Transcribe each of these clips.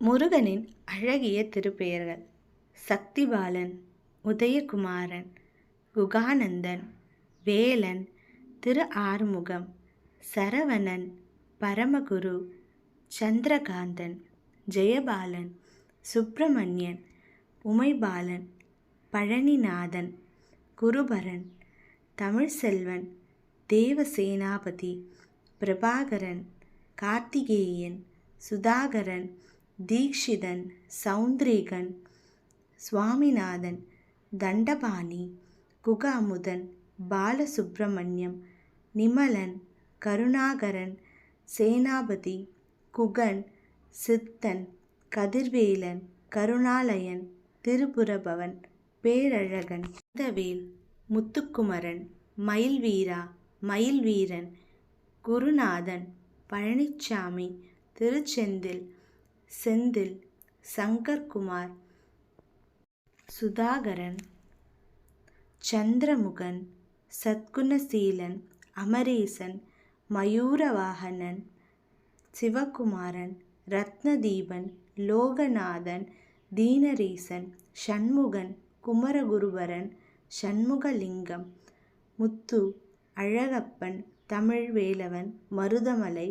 முருகனின் அழகிய திருப்பெயர்கள். சக்திபாலன் உதயகுமாரன் குகானந்தன் வேலன் திரு ஆறுமுகம் சரவணன் பரமகுரு சந்திரகாந்தன் ஜெயபாலன் சுப்பிரமணியன் உமைபாலன் பழனிநாதன் குருபரன் தமிழ்செல்வன் தேவசேனாபதி பிரபாகரன் கார்த்திகேயன் சுதாகரன் தீக்ஷிதன் சௌந்திரிகன் சுவாமிநாதன் தண்டபாணி குகாமுதன் பாலசுப்பிரமணியம் நிமலன் கருணாகரன் சேனாபதி குகன் சித்தன் கதிர்வேலன் கருணாலயன் திருபுரபவன் பேரழகன் இந்தவேல் முத்துக்குமரன் மயில்வீரா மயில்வீரன் குருநாதன் பழனிச்சாமி திருச்செந்தில் செந்தில் சங்கர்குமார் சுதாகரன் சந்திரமுகன் சத்குணசீலன் அமரேசன் மயூரவாகனன் சிவகுமாரன் ரத்னதீபன் லோகநாதன் தீனரீசன் சண்முகன் குமரகுருபரன் சண்முகலிங்கம் முத்து அழகப்பன் தமிழ்வேலவன் மருதமலை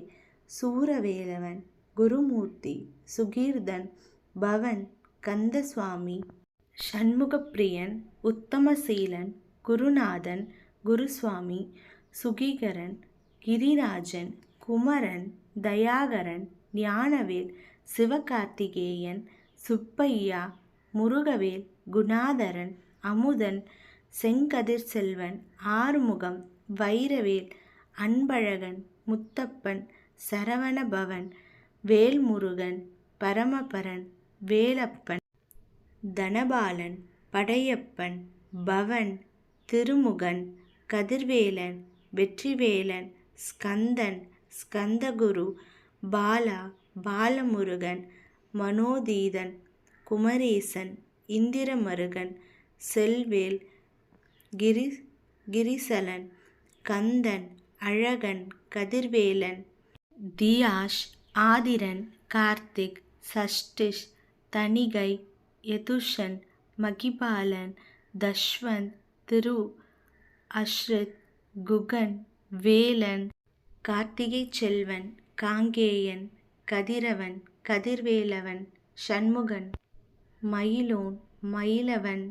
சூரவேலவன் குருமூர்த்தி சுகீர்தன் பவன் கந்தசுவாமி சண்முகப்பிரியன் உத்தமசீலன் குருநாதன் குருசுவாமி சுகீகரன் கிரிராஜன் குமரன் தயாகரன் ஞானவேல் சிவகார்த்திகேயன் சுப்பையா முருகவேல் குணாதரன் அமுதன் செங்கதிர் செல்வன் ஆறுமுகம் வைரவேல் அன்பழகன் முத்தப்பன் சரவணபவன் வேல்முருகன் பரமபரன் வேலப்பன் தனபாலன் படையப்பன் பவன் திருமுகன் கதிர்வேலன் வெற்றிவேலன் ஸ்கந்தன் ஸ்கந்தகுரு பாலா பாலமுருகன் மனோதீதன் குமரேசன் இந்திரமருகன் செல்வேல் கிரி கிரிசலன் கந்தன் அழகன் கதிர்வேலன் தியாஷ் ஆதிரன் கார்த்திக் சஷ்டிஷ் தணிகை யதுஷன் மகிபாலன் தஷ்வந்த் திரு அஸ்ரித் குகன் வேலன் கார்த்திகை செல்வன் காங்கேயன் கதிரவன் கதிர்வேலவன் சண்முகன் மயிலோன் மயிலவன்